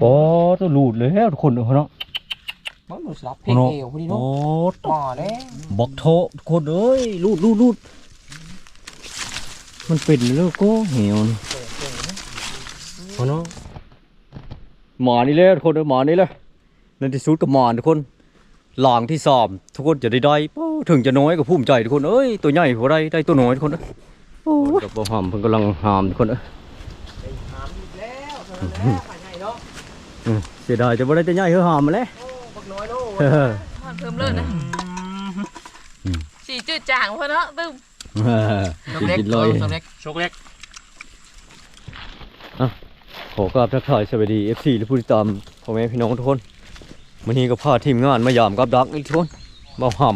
โอ้ตัวหลุดเลยแล้วทุกคนเนาะมันหนูสลับเพลงเอวพอดีโอ้เนาะหม้อเด้บอกโททุกคนเอ้ยลูดลูดลูดมันเป็นแล้วก็เหี่ยวนี่เอาเนาะหมานี่เลยทุกคนเอ้ยหมานี่เลยในที่สุดก็หมาทุกคนหลางที่สามทุกคนจะได้ได้โอ้ถึงจะน้อยก็ภูมิใจทุกคนเอ้ยตัวใหญ่กว่าได้ได้ตัวน้อยทุกคนเอ้ยโอ้ยกับบหามเพิ่นกำลังหามทุกคนเอ้ยถามแล้ว เท่านั้นแหละไปไหนเนาะอืมเสียดายจะบ่ได้ตัวใหญ่เฮือหามมาแล้วโอ้บักน้อยโลเออทอนเพิ่มเลยนะอืมสีจืดจางเพราะเนาะตึ้มเออชกเล็กกินเลยชกเล็กชกเล็กขอกราบทักทายสวัสดี FC และผู้ติดตามพ่อแม่พี่น้องทุกคนวันนี้ก็พาทีมงานมายามกับดักอีกทุกคนบ่ห่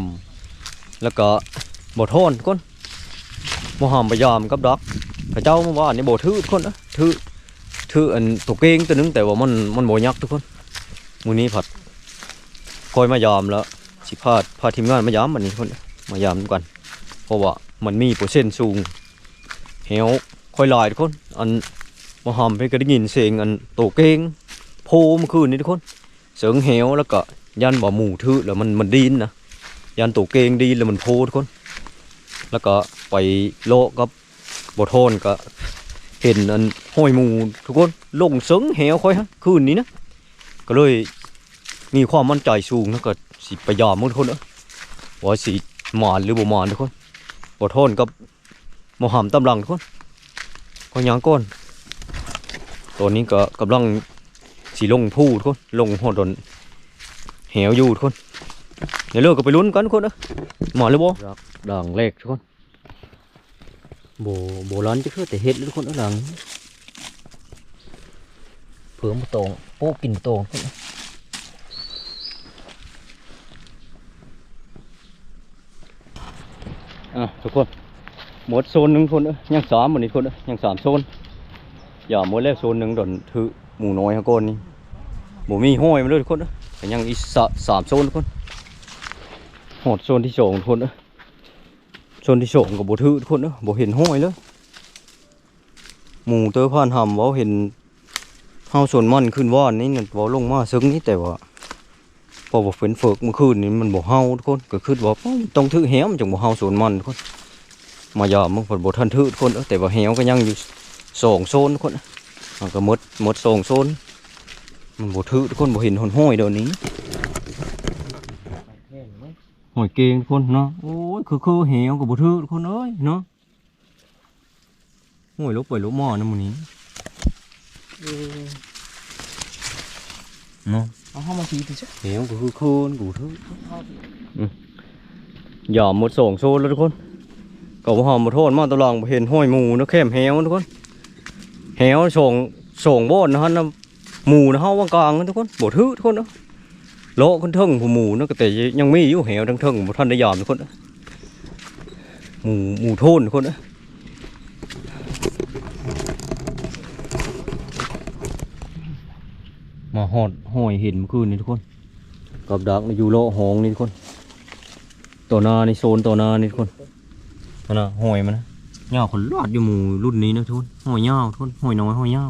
ำแล้วก็บ่โทนทุกคนบ่ห่ำมายามกับดักพระเจ้าเมื่อวานนี่บ่ถือทุกคนนะถือ ถืออันตัวเก่งตัวนึงแต่ว่ามันมันบ่ยักทุกคนมื้อนี้ผัดคอยมายามแล้วสิพาพาทีมงานมายามวันนี้ทุกคนมายามกันเพราะว่ามันมีเปอร์เซ็นต์สูงเหวคอยลายทุกคนอันมาหอมเพิ่นก็ได้ยินเสียงอันโตเก้งโพมคืนนี้ทุกคนเสียงเหวแล้วก็ยันบ่หมูทื่อแล้วมันมันดินนะยันโตเก้งดินแล้วมันโพทุกคน แล้วก็ไปโลกับบ่โทนก็ เห็นอันห้อยหมูทุกคนลงเสงเหวค่อยฮะคืนนี้นะก็เลยมีความมั่นใจสูงแล้วก็สิพยายามหมดทุกคนเอ้อว่าสิหมานหรือบ่หมานทุกคนบ่ทนกับบ่หามตำลังทุกคนก็ยังก้นตัวนี้ก็กำลังสีลงผู้ทุกคนลงหดนเหวอยู่ทุกคนเดี๋ยวเลิกก็ไปลุ้นกันทุกคนนะหมอเลยบ่ด่างเล็กทุกคน โบโบร้านจะคือแต่เห็ดทุกคนเอ้อหลังเผื่อมาตองโป๊กกินตองทุกคนนะอะทุกคนหมดโซนหนึ่งทุกคนเอ้อยังสามหมดนี่ทุกคนเอ้อยังสามโซนอย่าหมดแล้วโซนหนึ่งดนถือหมูน้อยฮะก้อนนี่หมูมีห้อยมาเลยทุกคนนะแต่ยังอีสะสามโซนทุกคนหอดโซนที่สองทุกคนนะ โซนที่สองกับโบถือทุกคนนะโบเห็นห้อยเลยหมูเตอผ่านหำว่าเห็นเฮาส่วนมันขึ้นว่านนี่นี่ยว่าลงมาซึ้งนี่แต่ว่าพอบอกเฟ้นเฟิกเมื่อคืนนี่มันบ่เฮาทุกคนก็คือว่าต้องถือแหมจังบ่เฮาส่วนมันทุกคนมายามมึงผลบ่ทันถือทุกคนเอ้อแต่ว่าแหวก็ยังอยู่สองโซนทุกคนมันก็หมดหมดสองโซนมันบ่ถือทุกคนบ่เห็นหนห้อยเดี๋ยวนี้ หอยเกงทุกคนเนาะโอ้ยคือคือเหวกับบ่ถือทุกคนเอ้ยเนาะห้อยลบไปลบหม้อนะมื้อนี้เนาะเอาเข้ามาทีสิจ้ะเหวก็คือคืนกูถือหยอมหมดสองโซนแล้วทุกคนก็บ่หอมบ่โทษมาตะลองบ่เห็นห้อยหมูนะแคมแหวทุกคนแหวส่งส่งโบนนะฮะนะหมูนะเฮาว่างกลางนะทุกคนบ่ถือทุกคนเนาะ โลขึ้นเทิงผู้หมูนะก็แต่ยังไมีอยู่แหวทั้งเทิงบ่ทันได้ยอมทุกคนนะหมูหมูโทนทุกคนนะมาหอดห้อยเห็นเมื่อคืนนี่ทุกคนกับดักอยู่โลหองนี่ทุกคนตัวนาในโซนตัวนานี่ทุกคนตัวนาห้อยมันนะยาคนลอดอยู่หมูรุ่นนี้นะทุกคนห้อยยาทุกคนห้อยน้อยห้อยยา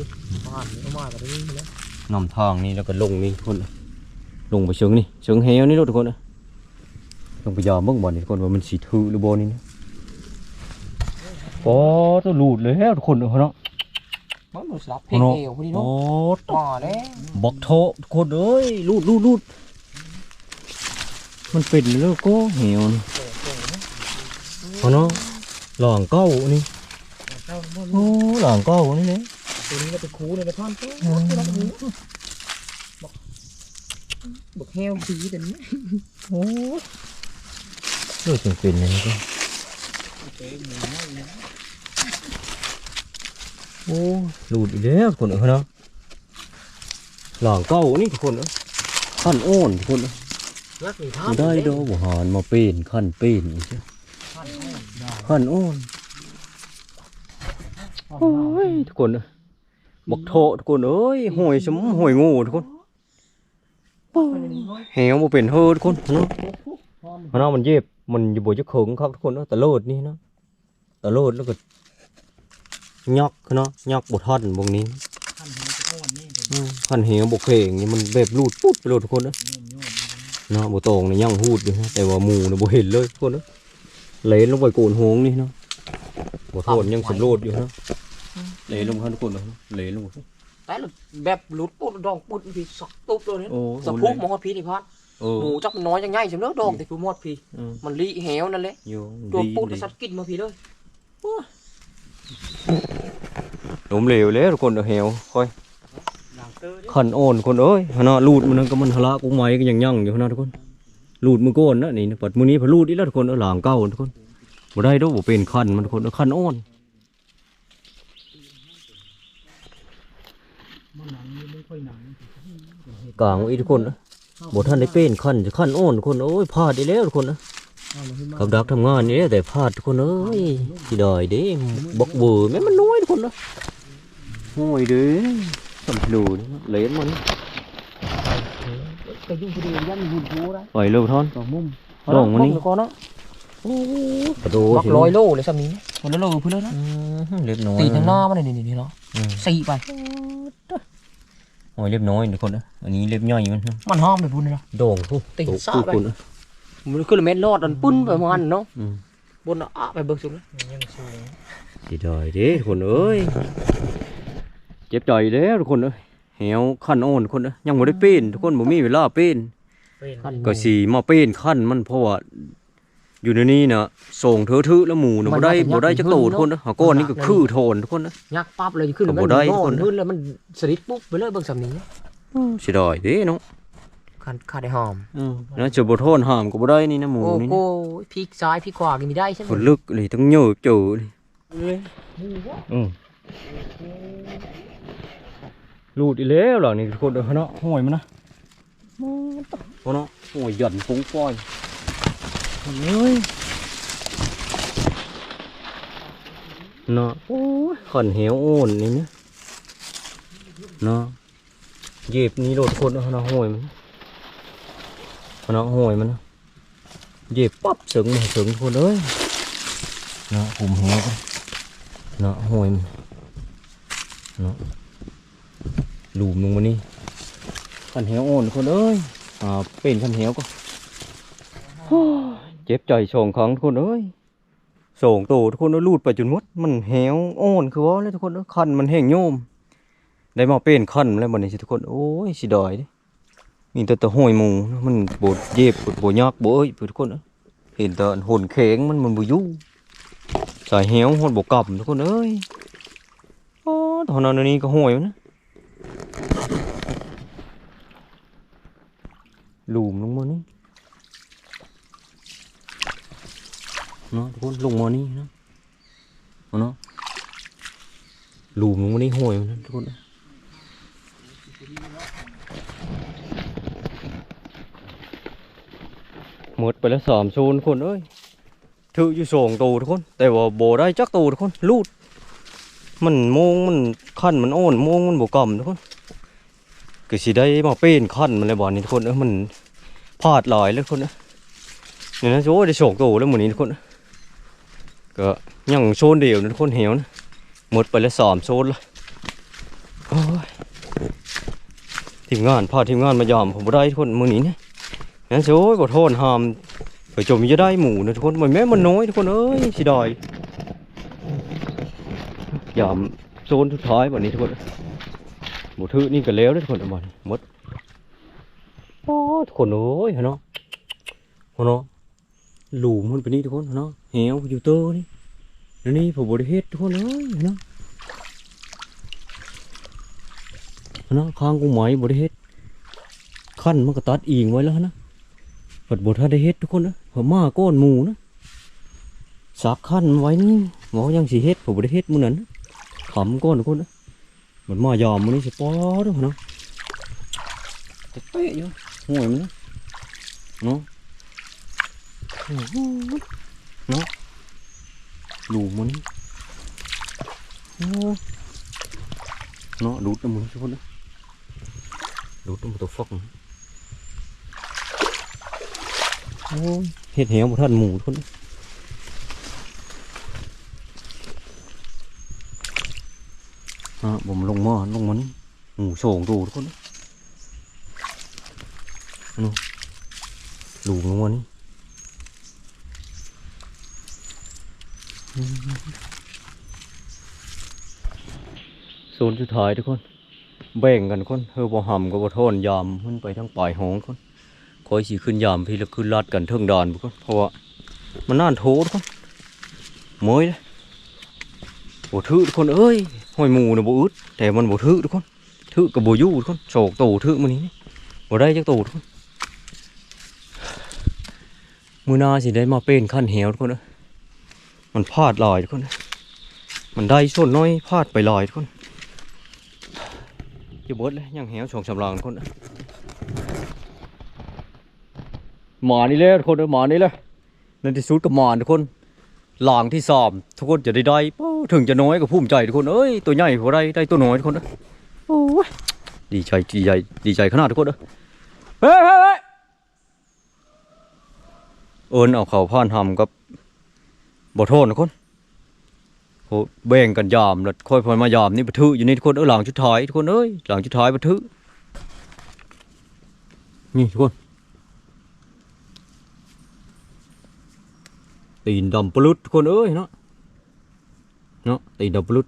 วบ้านนี่ก็มาแบบนี้นะนำทางนี่แล้วก็ลงนี่ทุกคนลงไปเชิงนี่เชิงเฮวนี่ทุกคนนะลงไปยามเบิ่งบ่อนนี่ทุกคนว่ามันสีถือหรือบ่นี่นะโอ้ตัวหลุดเลยแล้วทุกคนเนาะมันหนูสลับเพลงเอวพอดีโอ้เนาะหม้อเด้บอกโททุกคนเอ้ยลูดลูดลูดมันเป็นแล้วก็เหี่ยวนี่เอาเนาะหลังเก้านี่เอาบ่โอ้หลังเก้านี่เลย ตัวนี้ก็ไปคูเลยนะท่อนตัวบอกบอกแฮวสีแต่นี้โอ้เลือดเป็นๆอย่างนี้ก็โอ้หลุดอีกแล้วทุกคนเอ้ยเนาะหลังเก้านี่ทุกคนเอ้ยขั้นโอนทุกคนเอ้ยรักหรือท่าบ่ได้ดอกบ่หานมาเป็นขั้นเป็นอีกเจ้าขั้นโอนโอ้ยทุกคนเอ้ย บักโททุกคนเอ้ยห่วยสมห่วยงูทุกคนแหวบ่เป็นเฮ้อทุกคนเนาะเพราะน้องมันเย็บมันอยู่บนจะเขิงครับทุกคนเนาะตะโลดนี่เนาะตะโลดแล้วก็ยอกเนาะยอกบ่ท่อนบงนี้ขั้นหัวจะอ้วนนี่เดี๋ยวอืมคันเหวบ่เข่งนี่มันแบบรูดปุ๊บไปโลดทุกคนเด้อโยมโยมเนาะบ่ตรงนี่ยังหูดอยู่นะแต่ว่าหมู่น่ะบ่เห็นเลยทุกคนเด้อเลนลงไปโกนโหงนี่เนาะบ่โทษยังสำโรดอยู่เนาะ เลนลงข้างทุกคนเนาะเลนลงแต่ละแบบหลุดปุ๊บดองปุ๊บพี่สักตุ๊บเลยเนี่ยโอ้สะพุกมอดพี่นี่พัดโอ้หมูจักมันน้อยยังไงจำเนาะดองแต่คือมอดพี่อืมมันลีเหวนั่นแหละอยู่โดนดีปุ๊บดีสัตว์กินมาพี่เลยล้มเหลวแล้วทุกคนเด้อเหวค่อยด่างเตอร์ขันโอนคนเอ้ยหนนะลูดมันนั่นก็มันทะละกูไม้ก็ยังยั่งอยู่หนนะทุกคนลูดมือโกนนะนี่นะปัดมือนี้พอลูดอีกแล้วทุกคนเออหลางเก้าทุกคนบ่ได้ดอกบ่เป็นขันมันทุกคนเออขันโอน มันหนังไม่ค่อยหนัง กลางอีกทุกคนนะบ่ท่านได้เป็นขันจะขันโอนทุกคนโอ้ยพลาดอีกแล้วทุกคนนะกับดักทำงานนี่แหละแต่พลาดทุกคนเอ้ยสิได้เด้บอกเบื่อแม่มันน้อยทุกคนนะโอ้ยเด้สำลูนี่เหลนมันไปยุ่งคนเดียวยันหุ่นผู้ได้ไปเร็วท่อนสองมุมดองวันนี้ก่อนเนาะประตูบักสิร้อยโลเลยสามี คนละโลเพื่อนนะอืมเล็บน้อยตีทางหน้ามันนี่นี่นี่เนาะอืมสี่ไปโอ้ยเล็บน้อยทุกคนนะอันนี้เล็บย่อยมันนะมันห้อมไปพุ่นเลยนะโด่งผู้ติดโตซ่าผู้ไปคุณนะมันคือเม็ดรอดอันปุ้นไปมันเนาะอืมบนอะไปเบิกสูงสิได้เด้ทุกคนเอ้ยเจ็บใจเด้ทุกคนเอ้ยเหี่ยวขั้นโอนทุกคนเอ้ยยังบ่ได้เป็นทุกคนบ่มีเวลาเป็นก็สิมาเป็นขั้นมันเพราะว่า อยู่ในนี้น่ะส่งเธอถือแล้วหมูน่ะบ่ได้บ่ได้จักโตทุกคนนะหาก้อนนี่ก็คือโทนทุกคนนะยักปั๊บเลยขึ้นก็บ่มันได้นอคนนขึ้นแล้วมันสลิดปุ๊บไปเลยเบิกสามีสิได้เด้เนาะขาดขาดได้หอมอือแล้วจะบ่โทนห้ามก็บ่ได้นี่นะหมูโอ้นี่โหนะพลิกซ้ายพลิกขวากินไม่ได้ใช่ไหมคนลึกเลยต้องเหยบเจอเลยอืมรูดอีแล้วเหรอนี่ทุกคนเด้อเนาะห้อยมันนะโอ้เนาะห้อยหย่อนฟุ้งฟอย เฮ้ยเนาะโอ้ยขันเหวโอนนี่นะเนาะเย็บนี่โดดคนเนาะเนาะห้อยมันเนาะห้อยมันนะเย็บปั๊บสึงมาสึงคนเอ้ยเนาะผมเหวเนาะห้อยมันเนาะหลุมลงมานี่ขันเหวโอนคนเอ้ยอ่าเป็นขันเหวก็ จ็บใจสองครั้งทุกคนเอ้ยสองตัวทุกคนเอ้ยลูดไปจนมดมันเหวโอนคือว่าเลยทุกคนเอ้ยคันมันแห้งโยม ได้มาเป็นคันแล้วบัดนี้ทุกคนโอ้ยสิดอยมีแต่ตะห้อยมูมันบดเย็บบดบยากบ่เอ้ยทุกคนเอ้ยเห็นแต่อันหุ่นแข็งมันมันบ่อยู่สายเหวหุ่นบ่กลับทุกคนเอ้ยโอ้ตอนนั้นนี้ก็ห้อยนะหลุมลงมานี่ เนาะทุกคนลงมานี่นะเอาเนาะหลุมลงมานี่ห้อยนะทุกคนหมดไปแล้วสามโซนคนเอ้ยถืออยู่สองตัวทุกคน แต่ว่าโบได้จักตัวทุกคนลูด มันมงมันขั้นมันโอนมงมันบกำทุกคนก็สิได้มาเป็นขั้นมันเลยบ่นี่ทุกคนเอ้ยมันพลาดลายเลยทุกคนเอ้ยนี่ยนะโจ้ได้สองตัวแล้วหมือนี้ทุกคนเอ้ย ก็ยังโซนเดียวนะทุกคนเหี่ยวนะหมดไปแล้วสามโซนละโอ้ยทีมงานพาทีมงานมายอมผมได้ทุกคนมือนี้เนี่ยนั่นโอ้ยขอโทษหามไปจมจะได้หมูนะทุกคนมันแม่มันน้อยทุกคนเอ้ยสิดอยยามโซนสุดท้ายวันนี้ทุกคนหมูทื่อนี่ก็แล้วเด้ทุกคนอามานี่หมดโอ้ทุกคนเอ้ยเนาะเนาะ หลุมมันไปนี่ทุกคนเนาะเหวอยู่เตอร์นี่แล้วนี่ผมบริเฮ็ดทุกคนเอ้ยเนาะเนาะข้างกูไหมบริเฮ็ดขั้นมันก็ตัดอิงไว้แล้วนะปิดบทถ้าได้เฮ็ดทุกคนนะผมมาก้อนหมูนะสักขั้นไว้นี่หมอยังสีเฮ็ดผมบ่ได้เฮ็ดมือนั้นนะขำก้อนทุกคนนะเหมือนมายอมมื้อนี้สิปอเด้อเนาะจะเป๊ะอยู่ห่วยมันนะเนาะ เนาะหลูมันเนาะดูดน้ำมือทุกคนนะดูดน้ำมือตัวฟอกเห็ดเหวบ่ทันหมูทุกคนะผมลงมาลงมันหมูโฉงดูทุกคนนู่นลูลงมานี่ โซนสุดท้ายทุกคนแบ่งกันคนเฮอบ่หำก็บ่โทนยามมันไปทั้งปลายหงคนคอยสิขึ้นยามพี่ล้วขึ้นลาดกันเทิงดานทุกคนเพราะว่ามันน่านโถทุกคนเมยเลยบ่ถือทุกคนเอ้ยห้อยหมูน่ะบ่อึดแต่มันบ่ถือทุกคนถือกับบ่อยู่ทุกคนโศกโตถือมื้อนี้นี่บ่ได้จักโตทุกคนมื้อหน้าสิได้มาเป็นขั้นเหวทุกคนเอ้ย มันพลาดลายทุกคน มันได้ส่วนน้อยพลาดไปลายทุกคนจะเบิดเลยยังแหวชงสำรางคนน่ะหมานี่เลยทุกคนเอ้ยหมานี่เลยในที่สุดกับหมาทุกคนหลางที่สามทุกคนจะได้ได้ถึงจะน้อยก็ภูมิใจทุกคนเอ้ยตัวใหญ่พอได้ได้ตัวน้อยทุกคนโอ้ยดีใจดีใจดีใจขนาดทุกคนเอ้ยเฮ้ยเฮ้ยเฮ้ยเอิญเอาเขาผ่านทำกับ บ่โทษทุกคนโอ้แบ่งกันยามแล้วค่อยพอมายามนี่บัทึอยู่นี่ทุกคนเออหลังชุดท้ายทุกคนเอ้ยหลังชุดท้ายบัทึนี่ทุกคนตีนดำปลุดทุกคนเอ้ยเนาะเนาะตีนดำปลุด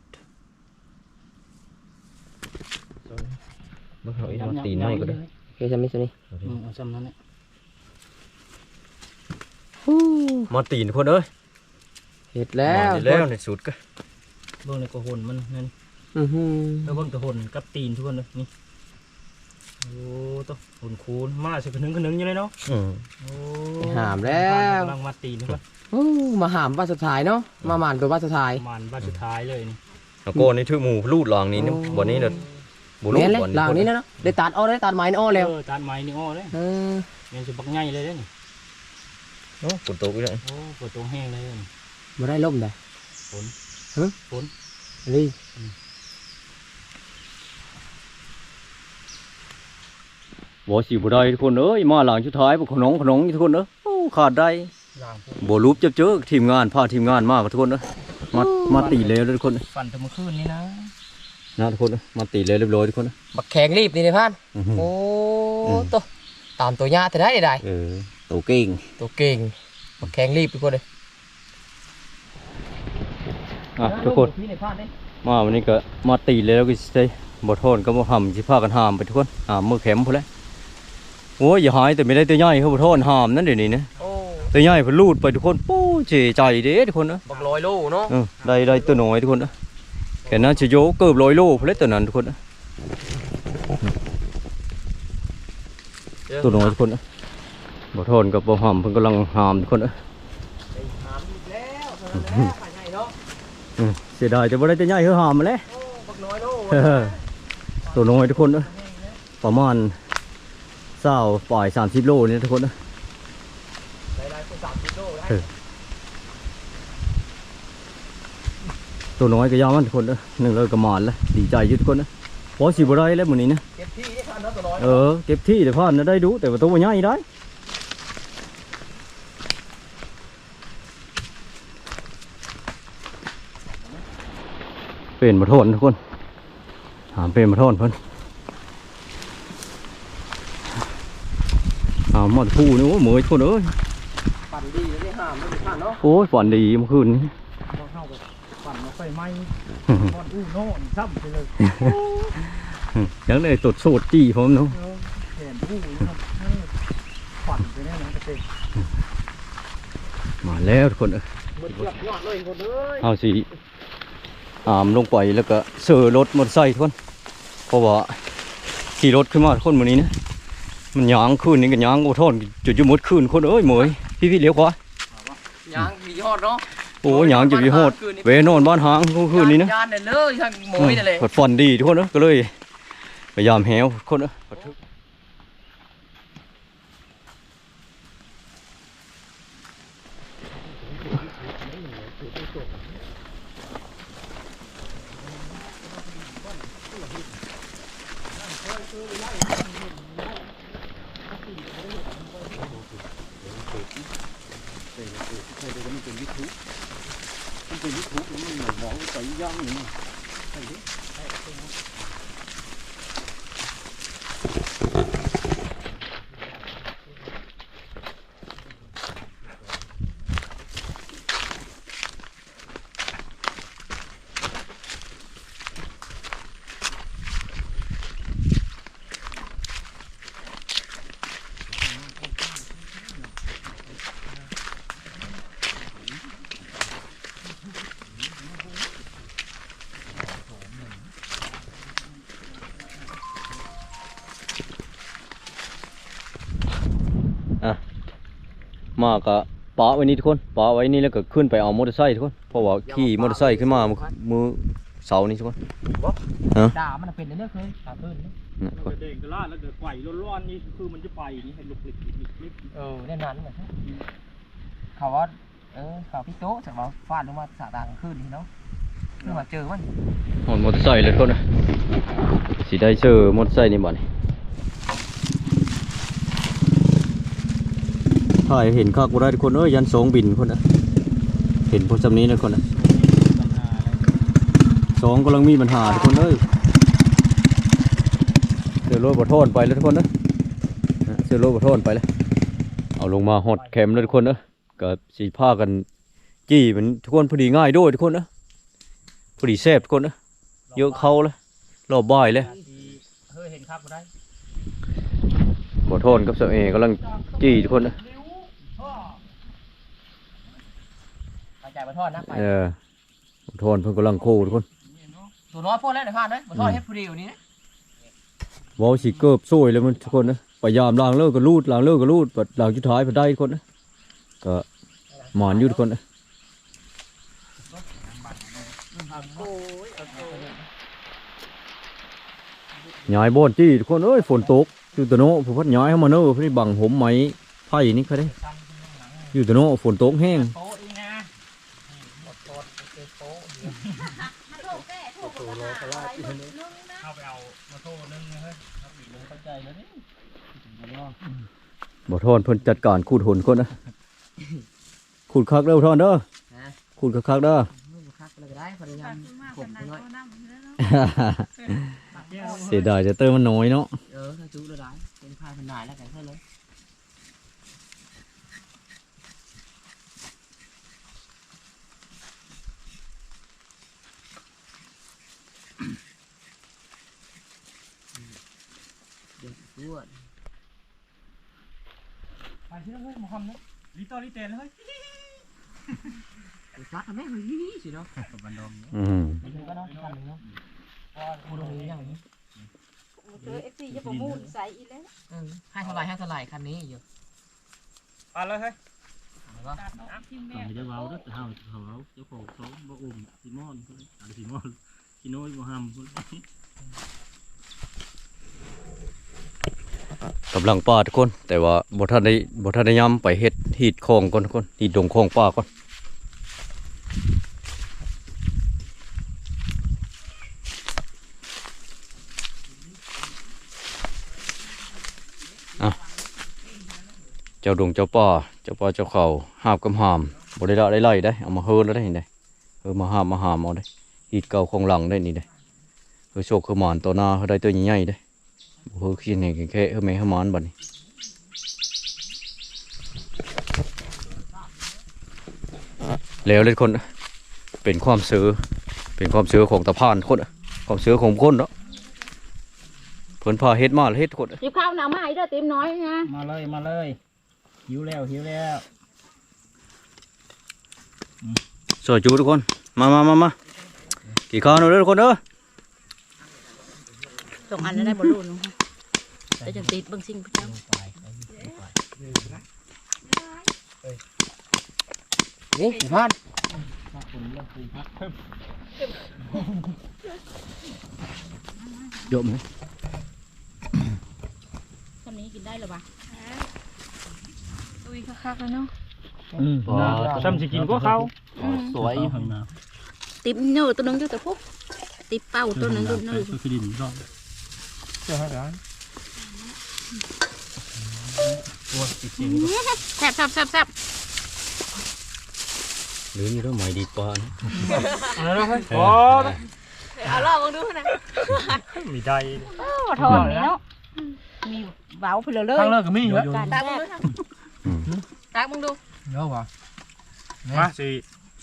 บ่เอาอีกเนาะตีนน้อยก็ได้โอเคจะไม่ใช่นี่เอาซ้ำนั้นแหละมาตีนทุกคนเอ้ย เห็ดแล้วมานี่แล้วในสุดก็เบิ่งในกระหนมันนั่นอือหือแล้วเบิ่งกระหนกับตีนทุกคนเลยนี่โอ้ตัวหุ่นคูนมาสิกระนึงกระนึงอยู่เลยเนาะอืมโอ้หามแล้วกำลังมาตีนทุกคนโอ้มาหามบ้านสุดท้ายเนาะมาหมานตัวบ้านสุดท้ายมันบ้านสุดท้ายเลยนี่แล้วก็นี่ถือหมูลูดหลังนี้เนาะวันนี้เนาะบ่ลูแม่ดนเลยวันหลังนี้นะเนาะได้ตัดอ้อได้ตัดไม้นี่อ้อแล้วเออตานไม้นี่อ้อเลยเออยังจะบักใหญ่เลยเด้อนี่เนาะฝนตกอีกแล้วโอ้ปวดตัวแห้งเลย เด้อนี่มาได้ล่มได้ฝนฮะฝนนี่บ่สิบ่ได้ทุกคนเอ้ยมาหลังสุดท้ายบ่ขนมขนมทุกคนเอ้ยโอ้ขาดได้ล่างพวกบ่รูปเจอเจอทีมงานพาทีมงานมาทุกคนเอ้ยมามาตีเลยทุกคนเอ้ยฟันแตะมื่อคืนนี่นะนะทุกคนเอ้ยมาตีเลยเรียบร้อยทุกคนเอ้ยบักแข็งรีบนี่เลยพันอื้อหือโอ้อืมตัวตามตัวยาแต่ได้ได้เออโตเก่งตัวเก่งบักแข็งรีบทุกคนเลย อะทุกคนพี่ในพลาดเด้มาวันนี้ก็มาตีเลยแล้วก็สิได้บ่โทนก็บ่ห้ำสิพากันห้ามไปทุกคนห้ามมือแข็มพุ่นแหละโอ้ยอย่าหายแต่ไม่ได้ตัวใหญ่เขาบ่โทนห้ามนั่นเดี๋ยวนี้นะโอ้ตัวใหญ่เพิ่นลูดไปทุกคนปู้เจใจเด้ทุกคนเอ้ยบักลอยโลเนาะเออได้ได้ตัวน้อยทุกคนนะแค่นั้นจะโยเกือบร้อยโลเพลตตัวนั้นทุกคนนะตัวน้อยทุกคนนะบ่ทนกับบ่หอมเพิ่นกำลังหามทุกคนนะหามอีกแล้ว เท่านั้นแหละฝ่ายใหญ่เนาะอืมเสียดายจะบ่ได้ตัวใหญ่เฮือหามมาแล้วโอ้บักน้อยโลเออตัวน้อยทุกคนนะประมาณเศร้าปล่อยสามสิบโลนี่ทุกคนนะหลายๆคนสามสิบโลได้เออตัวน้อยก็ยาวมันทุกคนนะหนึ่งเลยก็หมานแล้วดีใจอยุทุกคนนะพอสิบ่ได้แล้วมื้อนี้นะเก็บที่ได้พันเนาะตัวน้อยเออเก็บที่แต่พ่อนะได้ดูแต่ว่าตัวมันใหญ่ได้ เป็นมาโทษทุกคนถามเป็นมาโทษเพิ่นถามหมดผู้นี่โอ้เหมยทุกคนเอ้ยปั่นดีแล้วได้ห้ามไม่ได้ผ่านเนาะโอ้ยฝันดีเมื่อคืนนี้บ่เข้ากับฟันมาไฟไหม้ก้อนอู้โน่นซ้ำไปเลยยังเลยตดโสดจี้ผมเนาะเออแขนอู้นะครับเออฟันไปแน่นอนกระเตงมาแล้วทุกคนเอ้ยหมดเกือบยอดเลยคนเอ้ยเอาสิ อามลงไปแล้วก็เสือรถมอเตอร์ไซค์ทุกคนเพราะว่าขี่รถขึ้นมาทุกคนวันนี้นะมันยางขึ้นนี่กันยางโอ้โทษจุดจุดหมดขึ้นคนเอ้ยเหมยพี่พี่เลี้ยวขวายางมียอดเนาะโอ้ยยางจะมีโหดเวนอนบ้านหางคืนนี้นะยานเนี่ยเลยทางหมวยนั่นเลยกดฟันดีทุกคนนะก็เลยพยายามแหวทุกคนนะ 小게한 2000. มาก็ปะไว้นี่ทุกคนปะไว้นี่แล้วก็ขึ้นไปเอามอเตอร์ไซค์ทุกคนเพราะว่าขี่มอเตอร์ไซค์ขึ้นมามือเสาร์นี้ทุกคนด่ามันเป็นเรื่องเคยขาขึ้นนะทุกคนเด้งกระลาดแล้วเกิดไฟร้อนๆนี่คือมันจะไปนี่ให้ลุกลิกลิกลิกเออแน่นอนเหมือนกันเขาว่าเออเขาพี่โต๊ะจากว่าฟาดลงมาสาดางขึ้นนี่เนาะเพื่อมาเจอมันหอนมอเตอร์ไซค์เลยทุกคนนะสีได้เจอมอเตอร์ไซค์นี่บ่นี่ ถ่ายเห็นคักบ่ได้ทุกคนเอ้ยยันสองบินคนนะเห็นพวกจำนี้นะคนนะสองกำลังมีปัญหาทุกคนเอ้ยเสือรถบ่โทนไปแล้วทุกคนนะนะเสือรถบ่โทนไปแล้วเอาลงมาหดแคมเลยทุกคนนะก็สีผ้ากันจี้มันทุกคนพอดีง่ายด้วยทุกคนนะพอดีแซ่บทุกคนนะเยอะเข้าเลยรอบบ่ายเลยเฮ้ยเห็นครับกูได้บ่โทนกับเสือเอกำลังจี้ทุกคนนะ กระจายมาทอดนะไปเออบ่โทนเพิ่นกำลังคู่ทุกคนตัวน้อยพวกแล้วเดี๋ยวพลาดนะมาทอดเฮ็ดพอดีอยู่นี้นะเว้าสิเกิบซวยเลยมันทุกคนนะพยายามล้างเลิกก็รูดล้างเลิกก็รูดบัดล้างสุดท้ายพอได้ทุกคนนะก็หมานอยู่ทุกคนนะย้ายบ่อนจี้ทุกคนเอ้ยฝนตกอยู่แตะโนผู้พัดย้ายเข้ามาเน้อเพิ่นบังผมไหมไผ่นี่เขาได้อยู่แตะโนฝนตกแห้ง โต๊ะอีนะหมดโต๊ะเจอโต๊ะเดียว เข้าไปเอามาโทษนึงนะเฮ้ย เข้าใจแล้วนี่ บ่โทนเพิ่นจัดการขูดหุ่นคนนะขูดคักเด้อบ่โทนเด้อนะขูดคักๆเด้อลูกคักเลยก็ได้พยายามมากผขมนาดน้อยโตน้ำแล้วเนาะเสียดายจะเติมมันน้อยเนาะเออถ้าจูเลยได้เป็นพายเป็นนายแล้วกันเท่าเลยเด็กอ้วนไปที่นั่น เฮ้ยมาคำนะลิตอลิเตนเฮ้ยไอ้ซัดทำไมเฮ้ยสิเนาะกับบันดอมอืมนี่ก็เนาะคันหนึงเนาะว่าคูโรนี้อย่างนี้เจอเอฟซีจะประมูลใส่อีแล้วเออให้เท่าไหรให้เท่าไหรคันนี้อยู่ไปเลยเฮ้ยเห็นปะทีมแม่ไม่ได้เว้าเด้อแต่เฮาเขาเว้าเจ้าของเขาบ่อุ้มซิมอนพุ่นอันซิมอนชิโนยบ่ฮัมพุ่น กำลังป้าทุกคน แต่ว่าบ่ทันได้บ่ทันได้ย้ำไปเฮ็ดฮีดโคลองก่อนทุกคนฮีดดงโคลองป้าก่อนเจ้าดงเจ้าป่าเจ้าป่าเจ้าเขาหาบกำหามบ่ได้ละได้ไล่ได้เอามาเฮือแล้วได้เห็นได้เออมาหาบมาหามเอาได้ฮีดเก่าของหลังได้นี่ได้เออโชคคือหมานตัวหน้าเขาได้ตัวใหญ่ๆได้ โอ้โหขี้เหนแค่เฮาแม่เฮามอนบัดนี้แล้วเลยคนเป็นความเสือเป็นความเสือของตะพานคนความเสือของคนเนาะเพิ่นพาเฮ็ดมาแล้วเฮ็ดคนยิบข้าวหนาวมาให้เด้อเต็มน้อยนะมาเลยมาเลยหิวแล้วหิวแล้วสวยจูทุกคนมามามามากี่ข้าวหน่อยเด้อทุกคนเด้อส องอันได้บอลลูนแต่จังติดเบิ่งสิ่งพระเจ้านี่พลาดเยอะไหมคำนี้กินได้หรือปะอุ้ยคักๆแล้วเนาะอืมซ้ำสิกินก็เขาสวยข้างหน้าติบเนื้อตัวนึงอยู่แต่พวกติบเป้าตัวนึงตัวนึงก็คือดินรอบ เจอให้ร้านโอ้ยติดเสียงแซ่บแซ่บแซ่บแซ่บหรือมีเรื่องใหม่ดีกว่านะอะไรนะเฮ้ยโอ้หาเอาลองมาดูนะมีได้ถอนนี่เนาะมีเบาไปเลยเลยทางเลิกก็มีอยู่แล้วตากมึงดูตากมึงดูเยอะว่ะมาสิ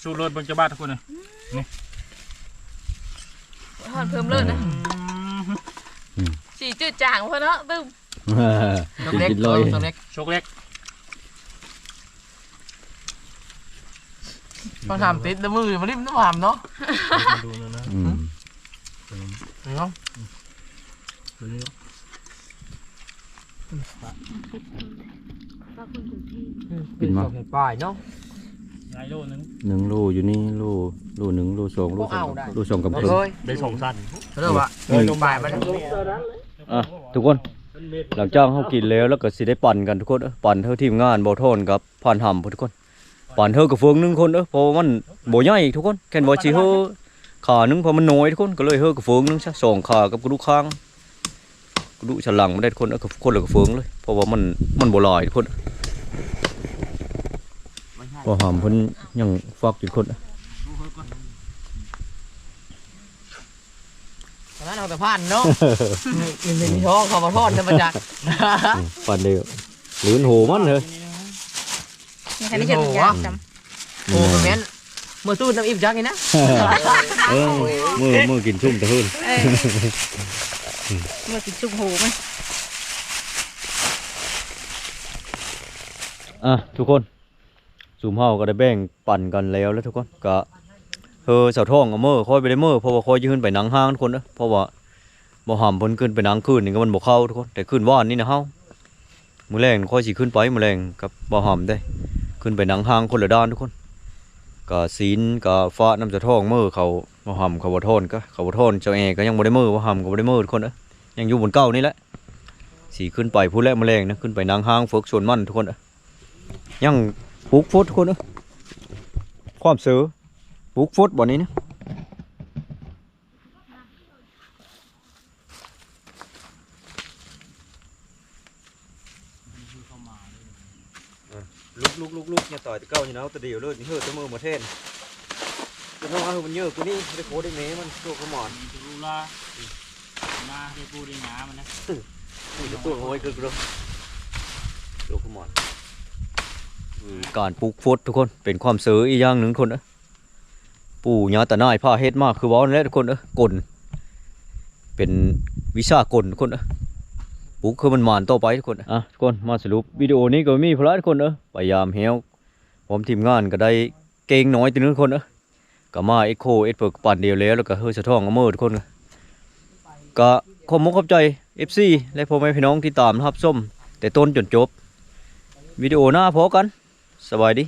สู้รถบนเจ้าบ้านทุกคนเลยถอนเพิ่มเลยนะสี จืดจางพอเนาะตึ้มตัวเล็กกินเลยตัวเล็กชคเล็กต้องทำติดแล้วมือมาริมน้ำหอมเนาะดูนะนะอืมเนาะตัวนี้กินมาป้ายเนาะไงโลนึงหนึ่งลูอยู่นี่ลูลูหนึ่งลูสองลูสองได้ลูสองกับเพิ่งเลยได้สองสั้นเริ่มว่ะหนึ่งลงบ่ายมัน อะทุกคน หลังจากเขากินแล้วแล้วก็สิได้ปั่นกันทุกคนเอ้อปั่นเท่าทีมงานบ่โทนกับผ่านหำทุกคน ปั่นเท่ากับเฟืองหนึงคนเด้อเพราะว่ามันบ่ใหญ่ทุกคนแค่นบ่สิเฮาขาหนึงเพราะมันน้อยทุกคนก็เลยเฮากับเฟืองหนึงซะสองขากับกระดูกข้างกระดูกสันหลังมันได้ทุกคนเอ้อกับคนละกับเฟืองเลยเพราะว่ามันมันบ่ลายทุกคนพอหำเพิ่นยังฟักอยู่ทุกคนเอ้อ ตอนนั้น เอาแต่ผ่านเนาะมีมีท้องเขามาทอดธรรมจักรอืมปั่นเดียวหรือโหมันเลยนี่ค่ะนี่จะเป็นยางจโอ้แม่นเมื่อตู้น้ำอิ่มจักนี่นะเออมือมือกินชุ่มแต่หื่นำเอ้ยเมื่อกินซุปหูไหมอะทุกคนซูมเฮาก็ได้แบ่งปั่นกันแล้วแล้วทุกคนก็เฮ อเสาท่องเอามือค่อยไปได้มือเพราะว่าค่อยยืนไปหนังห้างทุกคนเด้อเพราะว่าบ่หำเพิ่นขึ้นไปหนังคืนนี่ก็มันบ่เข้าทุกคนแต่คืนว่านนี่นะเฮามือแรงค่อยสิขึ้นไปมือแรงกับบ่หำได้ ขึ้นไปหนังห้างคนละด้านทุกคนก็ศีลก็ฟ้าน้ำเสาท่องเมื่อเขาบ่หำเขาบ่ทนก็เขาบ่ทนเจ้าแอก็ยังบ่ได้มือบ่หำก็บ่ได้มือทุกคนเด้อยังอยู่บนเก้านี่แหละสิขึ้นไปผู้แลมื้อแรงนะขึ้นไปหนังห้างฝึกสวนมันทุกคนเด้อยังปลูกฟุตทุกคนเอ้ยความซื้อ ปลูกฟุตบ่นี้นะลุกลุกลุกลุกเนี่ยต่อยตะเก้าเนี่ยนะตะเดียวเลยนี่เฮ้อตะมือมาเทนจะน้องเอามันเยอะกูนี่ได้โคได้เมมันโชคขมอนมีรูลามาได้ปูได้หงามันนะนี่จะตัวโอ้ยคือกูโชคขมอนการปลูกฟุตทุกคนเป็นความซื้ออีกอย่างหนึ่งคนเอ้ย ปู่ย่าตานายพาเฮ็ดมากคือว้านั่แหละทุกคนเอ้ยกลเป็นวิชากลทุกคนเอ้ยปลูกคือมันหมานต่อไปทุกคนอะทุกคนมาสรุปวิดีโอนี้ก็มีพละทุกคนเอ้ยพยายามเฮวผมทีมงานก็ได้เก่งน้อยตัวนึงทุกคนเอ้ยก็มาเอ็กโคเอ็ดเปิกปั่นเดียวแล้วแล้วก็เฮือสะท้องเอามือทุกคนก็ขอบมุกขอบใจ FC และพ่อแม่พี่น้องที่ตามรับชมแต่ต้นจนจบวิดีโอหน้าพอกัน สบายดี